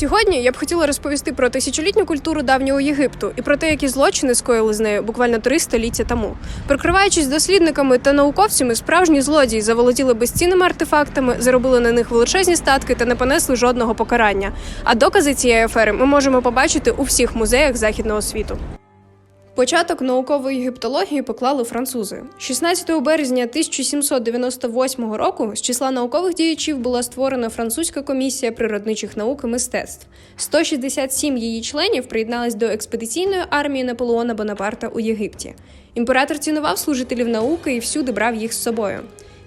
Сьогодні я б хотіла розповісти про тисячолітню культуру давнього Єгипту і про те, які злочини скоїли з нею буквально три століття тому. Прикриваючись дослідниками та науковцями, справжні злодії заволоділи безцінними артефактами, заробили на них величезні статки та не понесли жодного покарання. А докази цієї афери ми можемо побачити у всіх музеях західного світу. Початок наукової єгиптології поклали французи. 16 березня 1798 року з числа наукових діячів була створена французька комісія природничих наук і мистецтв. 167 її членів приєднались до експедиційної армії Наполеона Бонапарта у Єгипті. Імператор цінував служителів науки і всюди брав їх з собою.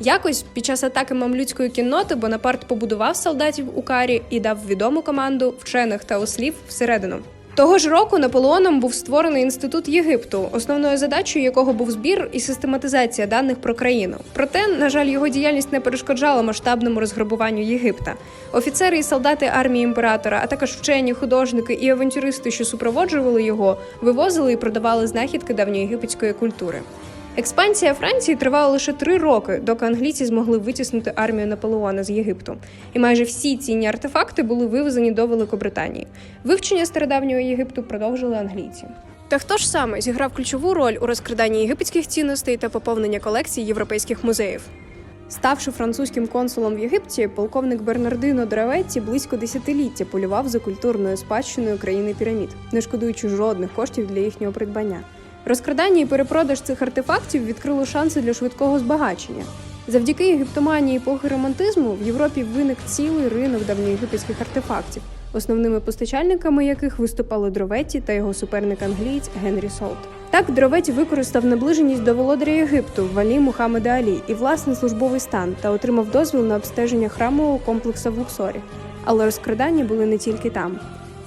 Якось під час атаки мамлюцької кінноти Бонапарт побудував солдатів у карі і дав відому команду вчених та ослів всередину. Того ж року Наполеоном був створений інститут Єгипту, основною задачею якого був збір і систематизація даних про країну. Проте, на жаль, його діяльність не перешкоджала масштабному розграбуванню Єгипта. Офіцери і солдати армії імператора, а також вчені, художники і авантюристи, що супроводжували його, вивозили і продавали знахідки давньоєгипетської культури. Експансія Франції тривала лише три роки, доки англійці змогли витіснити армію Наполеона з Єгипту. І майже всі цінні артефакти були вивезені до Великобританії. Вивчення стародавнього Єгипту продовжили англійці. Та хто ж саме зіграв ключову роль у розкраданні єгипетських цінностей та поповнення колекцій європейських музеїв? Ставши французьким консулом в Єгипті, полковник Бернардино Драветті близько десятиліття полював за культурною спадщиною країни пірамід, не шкодуючи жодних коштів для їхнього придбання. Розкрадання і перепродаж цих артефактів відкрило шанси для швидкого збагачення. Завдяки єгиптоманії епохи романтизму в Європі виник цілий ринок давньоєгипетських артефактів, основними постачальниками яких виступали Дроветті та його суперник англієць Генрі Солт. Так Дроветті використав наближеність до володаря Єгипту Валі Мухаммеда Алі і власний службовий стан та отримав дозвіл на обстеження храмового комплексу в Луксорі. Але розкрадання були не тільки там.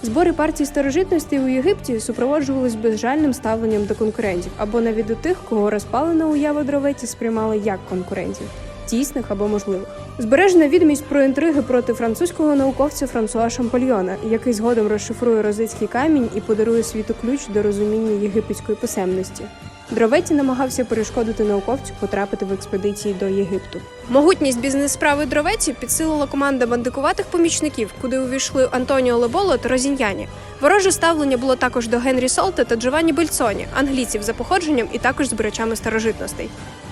Збори партій старожитності у Єгипті супроводжувались безжальним ставленням до конкурентів або навіть до тих, кого розпалена уява дроветі сприймали як конкурентів, тісних або можливих. Збережена відомість про інтриги проти французького науковця Франсуа Шампольйона, який згодом розшифрує розицький камінь і подарує світу ключ до розуміння єгипетської писемності. Дроветті намагався перешкодити науковцю потрапити в експедиції до Єгипту. Могутність бізнес-справи Дроветті підсилила команда бандикуватих помічників, куди увійшли Антоніо Леболо та Розіньяні. Вороже ставлення було також до Генрі Солта та Джованні Бельцоні, англійців за походженням і також збирачами старожитностей.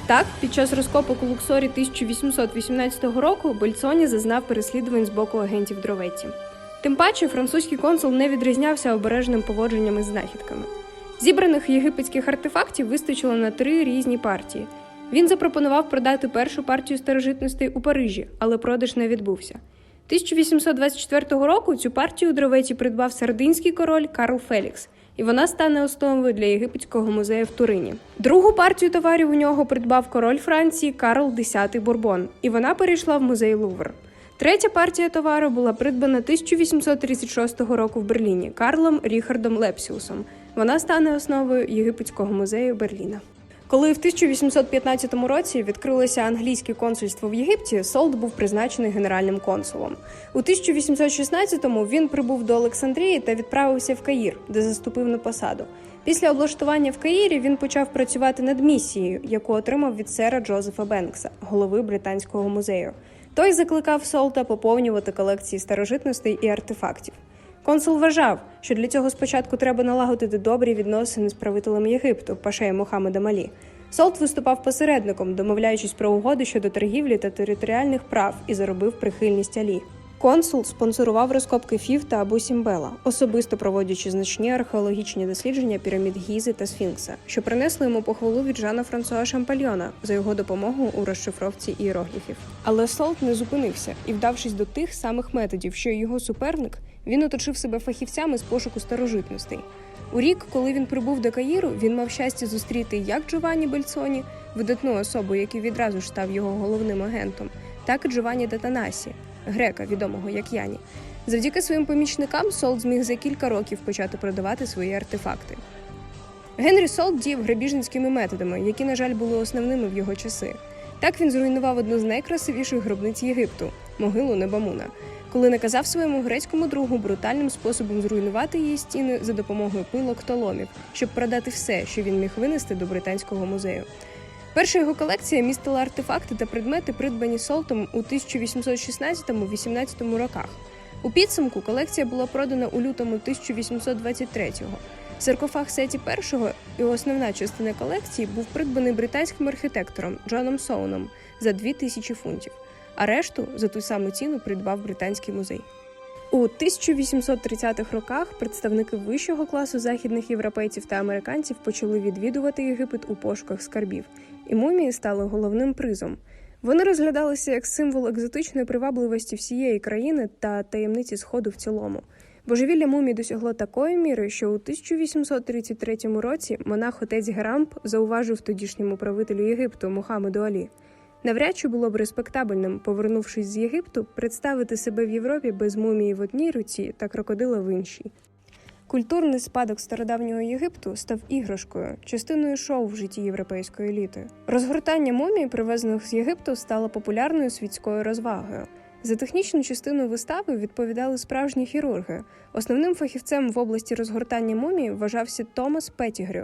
Так, під час розкопок у Луксорі 1818 року Бельцоні зазнав переслідувань з боку агентів Дроветті. Тим паче французький консул не відрізнявся обережним поводженням із знахідками. Зібраних єгипетських артефактів вистачило на три різні партії. Він запропонував продати першу партію старожитностей у Парижі, але продаж не відбувся. 1824 року цю партію у Дроветі придбав сардинський король Карл Фелікс, і вона стане основою для єгипетського музею в Турині. Другу партію товарів у нього придбав король Франції Карл X Бурбон, і вона перейшла в музей Лувр. Третя партія товару була придбана 1836 року в Берліні Карлом Ріхардом Лепсіусом. Вона стане основою єгипетського музею Берліна. Коли в 1815 році відкрилося англійське консульство в Єгипті, Солт був призначений генеральним консулом. У 1816-му він прибув до Олександрії та відправився в Каїр, де заступив на посаду. Після облаштування в Каїрі він почав працювати над місією, яку отримав від сера Джозефа Бенкса, голови британського музею. Той закликав Солта поповнювати колекції старожитностей і артефактів. Консул вважав, що для цього спочатку треба налагодити добрі відносини з правителем Єгипту, пашеєм Мохаммедом Алі. Солт виступав посередником, домовляючись про угоди щодо торгівлі та територіальних прав і заробив прихильність Алі. Консул спонсорував розкопки Фів та Абу Сімбела, особисто проводячи значні археологічні дослідження пірамід Гізи та Сфінкса, що принесли йому похвалу від Жана Франсуа Шампальйона за його допомогу у розшифровці іерогліфів. Але Солт не зупинився і, вдавшись до тих самих методів, що й його суперник, він оточив себе фахівцями з пошуку старожитностей. У рік, коли він прибув до Каїру, він мав щастя зустріти як Джованні Бельцоні, видатну особу, який відразу ж став його головним агентом, так і Джованні Датанасі, грека, відомого як Яні. Завдяки своїм помічникам Солт зміг за кілька років почати продавати свої артефакти. Генрі Солт діяв грабіжницькими методами, які, на жаль, були основними в його часи. Так він зруйнував одну з найкрасивіших гробниць Єгипту могилу Небамуна, коли наказав своєму грецькому другу брутальним способом зруйнувати її стіни за допомогою пилок та ломів, щоб продати все, що він міг винести до британського музею. Перша його колекція містила артефакти та предмети, придбані Солтом у 1816-18 роках. У підсумку колекція була продана у лютому 1823-го. Саркофаг Сеті І і основна частина колекції був придбаний британським архітектором Джоном Соуном за 2000 фунтів, а решту за ту саму ціну придбав британський музей. У 1830-х роках представники вищого класу західних європейців та американців почали відвідувати Єгипет у пошуках скарбів, і мумії стали головним призом. Вони розглядалися як символ екзотичної привабливості всієї країни та таємниці сходу в цілому. Божевілля мумій досягло такої міри, що у 1833 році монах отець Герамп зауважив тодішньому правителю Єгипту Мухаммеду Алі. Навряд чи було б респектабельним, повернувшись з Єгипту, представити себе в Європі без мумії в одній руці та крокодила в іншій. Культурний спадок стародавнього Єгипту став іграшкою, частиною шоу в житті європейської еліти. Розгортання мумій, привезених з Єгипту, стало популярною світською розвагою. За технічну частину вистави відповідали справжні хірурги. Основним фахівцем в області розгортання мумій вважався Томас Петігрю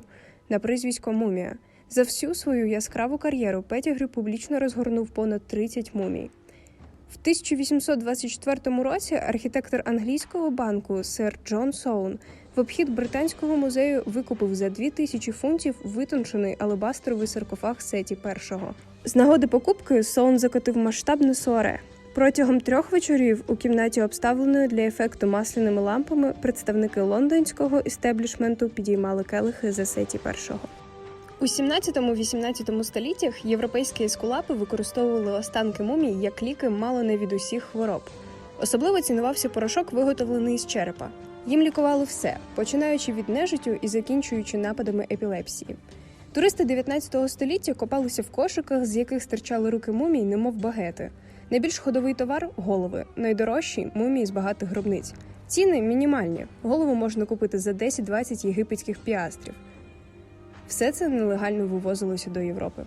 на прізвисько Мумія. За всю свою яскраву кар'єру Петігрю публічно розгорнув понад 30 мумій. В 1824 році архітектор англійського банку сер Джон Соун в обхід британського музею викупив за 2000 фунтів витончений алебастровий саркофаг Сеті І. З нагоди покупки Соун закотив масштабне суаре. Протягом трьох вечорів у кімнаті, обставленої для ефекту масляними лампами, представники лондонського істеблішменту підіймали келихи за Сеті І. У 17-18 століттях європейські ескулапи використовували останки мумій як ліки мало не від усіх хвороб. Особливо цінувався порошок, виготовлений з черепа. Їм лікували все, починаючи від нежиттю і закінчуючи нападами епілепсії. Туристи 19 століття копалися в кошиках, з яких стирчали руки мумій, немов багети. Найбільш ходовий товар голови, найдорожчі мумії з багатих гробниць. Ціни мінімальні. Голову можна купити за 10-20 єгипетських піастрів. Все це нелегально вивозилося до Європи.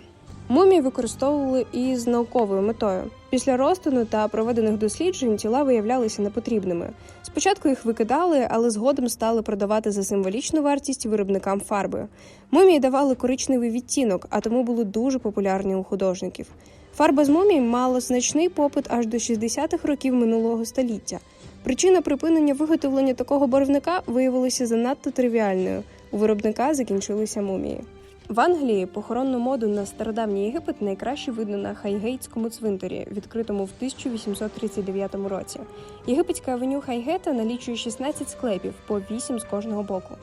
Мумії використовували і з науковою метою. Після розтину та проведених досліджень тіла виявлялися непотрібними. Спочатку їх викидали, але згодом стали продавати за символічну вартість виробникам фарби. Мумії давали коричневий відтінок, а тому були дуже популярні у художників. Фарба з мумій мала значний попит аж до 60-х років минулого століття. Причина припинення виготовлення такого барвника виявилася занадто тривіальною. У виробника закінчилися мумії. В Англії похоронну моду на стародавній Єгипет найкраще видно на Хайгейтському цвинтарі, відкритому в 1839 році. Єгипетська авеню Хайгета налічує 16 склепів по 8 з кожного боку.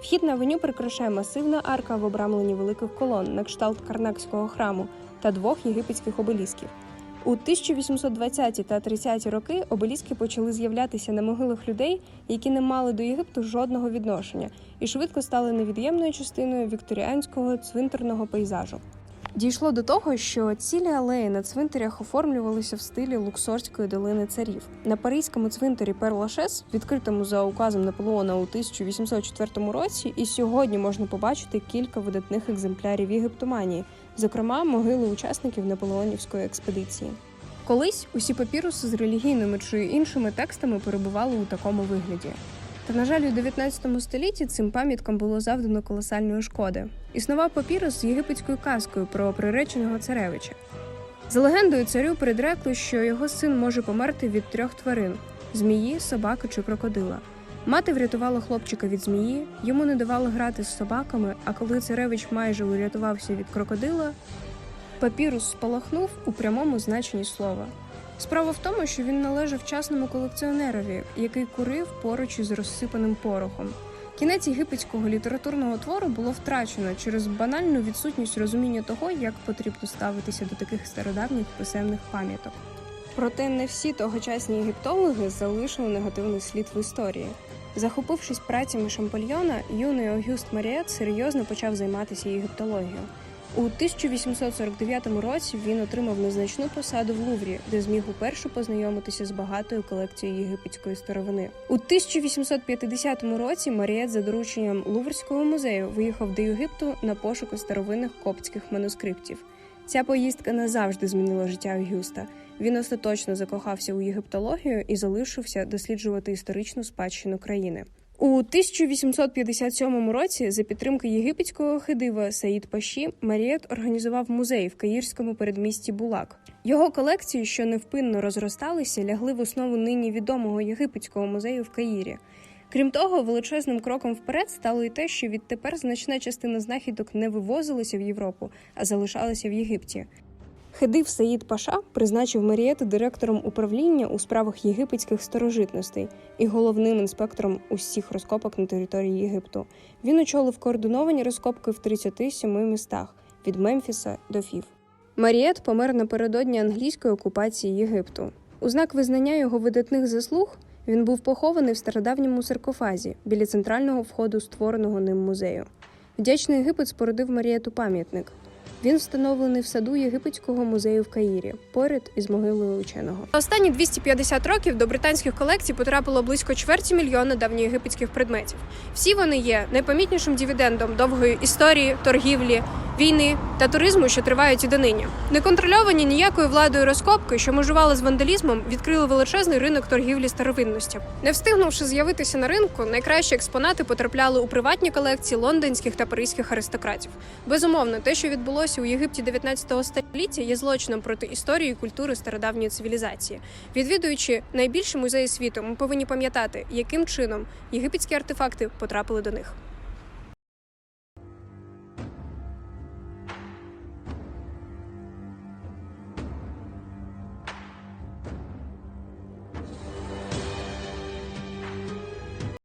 Вхід на авеню прикрашає масивна арка в обрамленні великих колон на кшталт Карнакського храму та двох єгипетських обелісків. У 1820-ті та 30 роки обеліски почали з'являтися на могилах людей, які не мали до Єгипту жодного відношення, і швидко стали невід'ємною частиною вікторіанського цвинтарного пейзажу. Дійшло до того, що цілі алеї на цвинтарях оформлювалися в стилі Луксорської долини царів. На паризькому цвинтарі Перлашес, відкритому за указом Наполеона у 1804 році, і сьогодні можна побачити кілька видатних екземплярів єгиптоманії, зокрема могили учасників наполеонівської експедиції. Колись усі папіруси з релігійними чи іншими текстами перебували у такому вигляді. Та, на жаль, у 19 столітті цим пам'яткам було завдано колосальної шкоди. Існував папірус з єгипетською казкою про приреченого царевича. За легендою, царю передрекли, що його син може померти від трьох тварин змії, собаки чи крокодила. Мати врятувала хлопчика від змії, йому не давали грати з собаками, а коли царевич майже урятувався від крокодила, папірус спалахнув у прямому значенні слова. Справа в тому, що він належав частному колекціонерові, який курив поруч із розсипаним порохом. Кінець єгипетського літературного твору було втрачено через банальну відсутність розуміння того, як потрібно ставитися до таких стародавніх писемних пам'яток. Проте не всі тогочасні єгиптологи залишили негативний слід в історії. Захопившись працями Шампольйона, юний Огюст Маріет серйозно почав займатися єгиптологією. У 1849 році він отримав незначну посаду в Луврі, де зміг уперше познайомитися з багатою колекцією єгипетської старовини. У 1850 році Маріет за дорученням Луврського музею виїхав до Єгипту на пошуки старовинних коптських манускриптів. Ця поїздка назавжди змінила життя Огюста. Він остаточно закохався у єгиптологію і залишився досліджувати історичну спадщину країни. У 1857 році за підтримки єгипетського хидива Саїд Паші Маріет організував музей в каїрському передмісті Булак. Його колекції, що невпинно розросталися, лягли в основу нині відомого єгипетського музею в Каїрі. Крім того, величезним кроком вперед стало і те, що відтепер значна частина знахідок не вивозилася в Європу, а залишалася в Єгипті. Хедив Саїд Паша призначив Марієту директором управління у справах єгипетських старожитностей і головним інспектором усіх розкопок на території Єгипту. Він очолив координовані розкопки в 37 містах від Мемфіса до Фів. Марієт помер напередодні англійської окупації Єгипту. У знак визнання його видатних заслуг він був похований в стародавньому саркофазі біля центрального входу створеного ним музею. Вдячний Єгипет спорудив Марієту пам'ятник. Він встановлений в саду єгипетського музею в Каїрі, поряд із могилою ученого. За останні 250 років до британських колекцій потрапило близько чверті мільйона давньоєгипетських предметів. Всі вони є найпомітнішим дивідендом довгої історії, торгівлі, війни та туризму, що тривають і донині. Неконтрольовані ніякою владою розкопки, що межували з вандалізмом, відкрили величезний ринок торгівлі старовинностями. Не встигнувши з'явитися на ринку, найкращі експонати потрапляли у приватні колекції лондонських та паризьких аристократів. Безумовно, те, що відбулося у Єгипті 19 століття, є злочином проти історії і культури стародавньої цивілізації. Відвідуючи найбільші музеї світу, ми повинні пам'ятати, яким чином єгипетські артефакти потрапили до них.